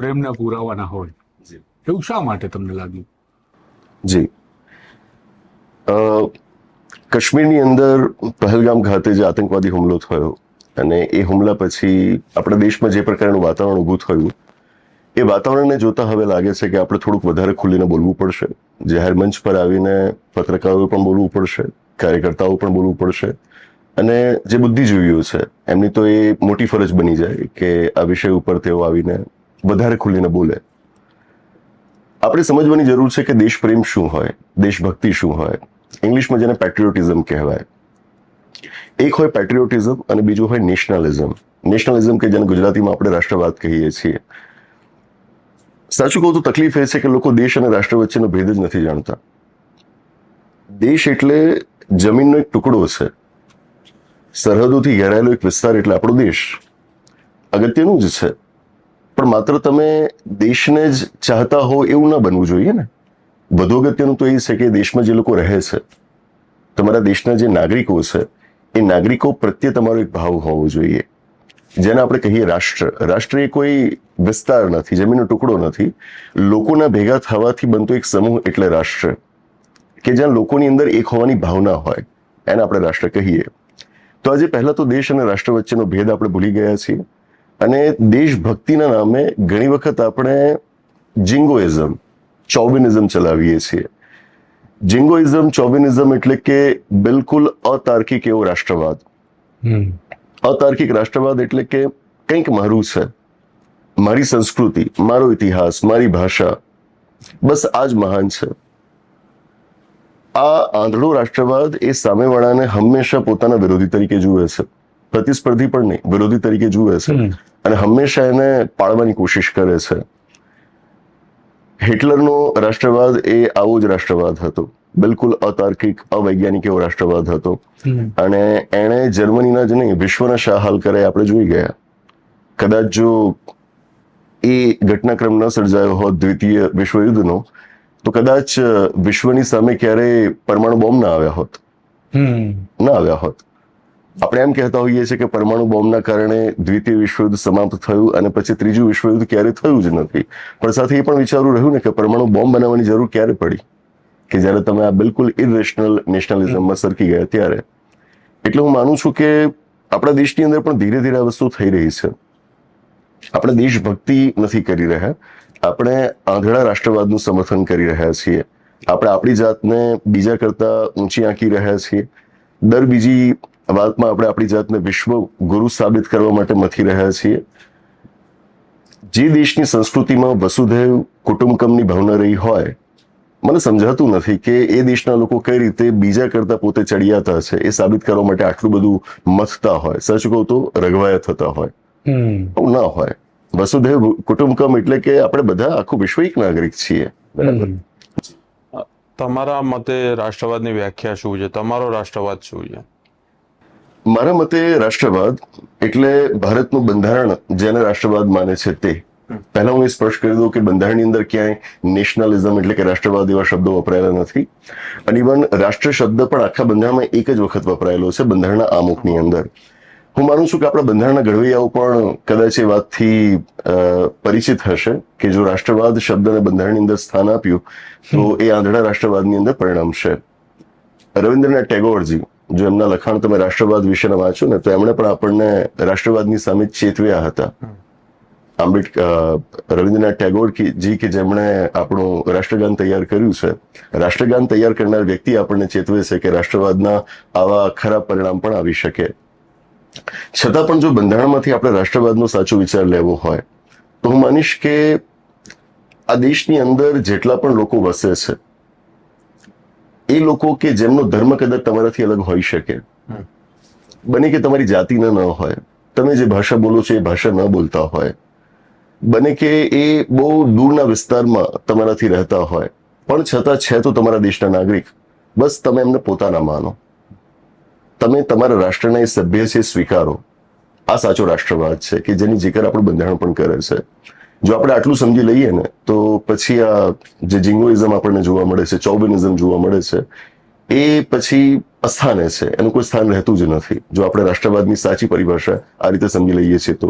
પ્રેમના પુરાવાના હોય. એવું શા માટે તમને લાગ્યું? જી. કાશ્મીરની અંદર પહેલગામ ખાતે જે આતંકવાદી હુમલો થયો અને એ હુમલા પછી આપણા દેશમાં જે પ્રકારનું વાતાવરણ ઊભું થયું એ વાતાવરણને જોતા હવે લાગે છે કે આપણે થોડુંક વધારે ખુલીને બોલવું પડશે. જાહેર મંચ પર આવીને પત્રકારોએ પણ બોલવું પડશે કાર્યકર્તાઓ પણ બોલવું પડશે. અને જે બુદ્ધિજીવીઓ છે એમની તો એ મોટી ફરજ બની જાય કે આ વિષય ઉપર તેઓ આવીને વધારે ખુલીને બોલે. આપણે સમજવાની જરૂર છે કે દેશપ્રેમ શું હોય, દેશભક્તિ શું હોય. ઇંગ્લિશમાં જેને પેટ્રિયોટિઝમ કહેવાય. એક હોય પેટ્રિયોટિઝમ અને બીજું હોય નેશનલિઝમ નેશનલિઝમ કે જેને ગુજરાતીમાં આપણે રાષ્ટ્રવાદ કહીએ છીએ. સાચું કહું તો તકલીફ એ છે કે લોકો દેશ અને રાષ્ટ્ર વચ્ચેનો ભેદ જ નથી જાણતા. દેશ એટલે જમીનનો એક ટુકડો છે. સરહદોથી ઘેરાયેલો એક વિસ્તાર એટલે આપણો દેશ. અગત્યનું જ છે. પણ માત્ર તમે દેશને જ ચાહતા હો એવું ન બનવું જોઈએ ને? વધુ અગત્યનું તો એ છે કે દેશમાં જે લોકો રહે છે, તમારા દેશના જે નાગરિકો છે, એ નાગરિકો પ્રત્યે તમારો એક ભાવ હોવો જોઈએ. જેને આપણે કહીએ રાષ્ટ્ર. રાષ્ટ્ર એ કોઈ વિસ્તાર નથી, જમીનનો ટુકડો નથી. લોકોના ભેગા થવાથી બનતો એક સમૂહ એટલે રાષ્ટ્ર. કે જ્યાં લોકોની અંદર એક હોવાની ભાવના હોય, એને આપણે રાષ્ટ્ર કહીએ. તો આજે પહેલા તો દેશ અને રાષ્ટ્ર વચ્ચેનો ભેદ આપણે ભૂલી ગયા છીએ. અને દેશભક્તિના નામે ઘણી વખત આપણે જિંગોઇઝમ ચોવિનિઝમ ચલાવીએ છીએ. જિંગોઇઝમ ચોવિનિઝમ એટલે કે બિલકુલ અતાર્કિક એવો રાષ્ટ્રવાદ. અતાર્કિક રાષ્ટ્રવાદ એટલે કે કંઈક મારું છે. મારી સંસ્કૃતિ મારો ઇતિહાસ મારી ભાષા. બસ આ જ મહાન છે. આ આંધળો રાષ્ટ્રવાદ એ સામેવાળાને હંમેશા પોતાના વિરોધી તરીકે જુએ છે. પ્રતિસ્પર્ધી પણ નહીં વિરોધી તરીકે જુએ છે. અને હંમેશા એને પાડવાની કોશિશ કરે છે. હિટલરનો રાષ્ટ્રવાદ એ આવો જ રાષ્ટ્રવાદ હતો. બિલકુલ અતાર્કિક અવૈજ્ઞાનિક એવો રાષ્ટ્રવાદ હતો. અને એણે જર્મનીના જ નહીં વિશ્વના શાહ હાલ કરે આપણે જોઈ ગયા. કદાચ જો એ ઘટનાક્રમ ન સર્જાયો હોત દ્વિતીય વિશ્વયુદ્ધનો તો કદાચ વિશ્વની સામે ક્યારેય પરમાણુ બોમ્બ ના આવ્યા હોત. ના આવ્યા હોત. આપણે એમ કહેતા હોઈએ છીએ કે પરમાણુ બોમ્બના કારણે દ્વિતીય વિશ્વયુદ્ધ સમાપ્ત થયું અને પછી ત્રીજું વિશ્વયુદ્ધ ક્યારે થયું જ નથી. પણ સાથે એ પણ વિચારવું રહ્યું ને કે પરમાણુ બોમ્બ બનાવવાની જરૂર ક્યારે પડી? કે જ્યારે તમે આ બિલકુલ ઇરેશનલ નેશનલિઝમમાં સરકી ગયા ત્યારે. એટલે હું માનું છું કે આપણા દેશની અંદર પણ ધીરે ધીરે આ વસ્તુ થઈ રહી છે. આપણે દેશભક્તિ નથી કરી રહ્યા. આપણે આંધળા રાષ્ટ્રવાદનું સમર્થન કરી રહ્યા છીએ. આપણે આપણી જાતને બીજા કરતા ઊંચી આંકી રહ્યા છીએ. દર બીજી વાતમાં આપણે આપણી જાતને વિશ્વ ગુરુ સાબિત કરવા માટે મથી રહ્યા છીએ. જે દેશની સંસ્કૃતિમાં વસુધૈવ કુટુંબકમની ભાવના રહી હોય મને સમજાતું નથી કે એ દેશના લોકો કઈ રીતે બીજા કરતા પોતે ચડિયાતા છે એ સાબિત કરવા માટે આટલું બધું મથતા હોય. સચ કહું તો રઘવાયા થતા હોય. એવું ના હોય. વસુધૈવ કુટુંબકમ એટલે કે આપણે બધા આખું વિશ્વ એક નાગરિક છીએ. બરાબર? તમારા મતે રાષ્ટ્રવાદની વ્યાખ્યા શું છે? તમારો રાષ્ટ્રવાદ શું છે? મારા મતે રાષ્ટ્રવાદ એટલે ભારતનું બંધારણ જેને રાષ્ટ્રવાદ માને છે તે. પહેલા હું એ સ્પષ્ટ કરી દઉં કે બંધારણની અંદર ક્યાંય નેશનલિઝમ એટલે કે રાષ્ટ્રવાદ એવા શબ્દો વપરાયેલા નથી. અને ઇવન રાષ્ટ્ર શબ્દ પણ આખા બંધારણમાં એક જ વખત વપરાયેલો છે બંધારણના આમુખની અંદર. હું માનું છું કે આપણા બંધારણના ઘડવૈયાઓ પણ કદાચ એ વાતથી પરિચિત હશે કે જો રાષ્ટ્રવાદ શબ્દને બંધારણની અંદર સ્થાન આપ્યું તો એ આંધળા રાષ્ટ્રવાદની અંદર પરિણમશે. રવિન્દ્રનાથ ટેગોરજી જો એમના લખાણ તમે રાષ્ટ્રવાદ વિશેના વાંચો ને, તો એમણે પણ આપણને રાષ્ટ્રવાદની સામે ચેતવ્યા હતા. આંબેડકર રવિન્દ્રનાથ ટેગોર જી કે જેમણે આપણું રાષ્ટ્રગાન તૈયાર કર્યું છે. રાષ્ટ્રગાન તૈયાર કરનાર વ્યક્તિ આપણને ચેતવે છે કે રાષ્ટ્રવાદના આવા ખરાબ પરિણામ પણ આવી શકે. છતાં પણ જો બંધારણમાંથી આપણે રાષ્ટ્રવાદનો સાચો વિચાર લેવો હોય, તો હું માનીશ કે આ દેશની અંદર જેટલા પણ લોકો વસે છે એ લોકો કે જેમનો ધર્મ કદાચ તમારાથી અલગ હોઈ શકે. બને કે તમારી જાતિના ન હોય તમે જે ભાષા બોલો છો એ ભાષા ન બોલતા હોય બને કે એ બહુ દૂરના વિસ્તારમાં તમારાથી રહેતા હોય પણ છતાં છે તો તમારા દેશના નાગરિક. બસ તમે એમને પોતાના માનો. તમે તમારા રાષ્ટ્રના એ સભ્ય છે સ્વીકારો. આ સાચો રાષ્ટ્રવાદ છે કે જેની જીકર આપણું બંધારણ પણ કરે છે. જો આપણે આટલું સમજી લઈએ ને, તો પછી આ જે જિંગોઇઝમ આપણને જોવા મળે છે, ચૌબિનિઝમ જોવા મળે છે, એ પછી અસ્થાને છે. એનું કોઈ સ્થાન રહેતું જ નથી. જો આપણે રાષ્ટ્રવાદની સાચી પરિભાષા આ રીતે સમજી લઈએ છીએ તો.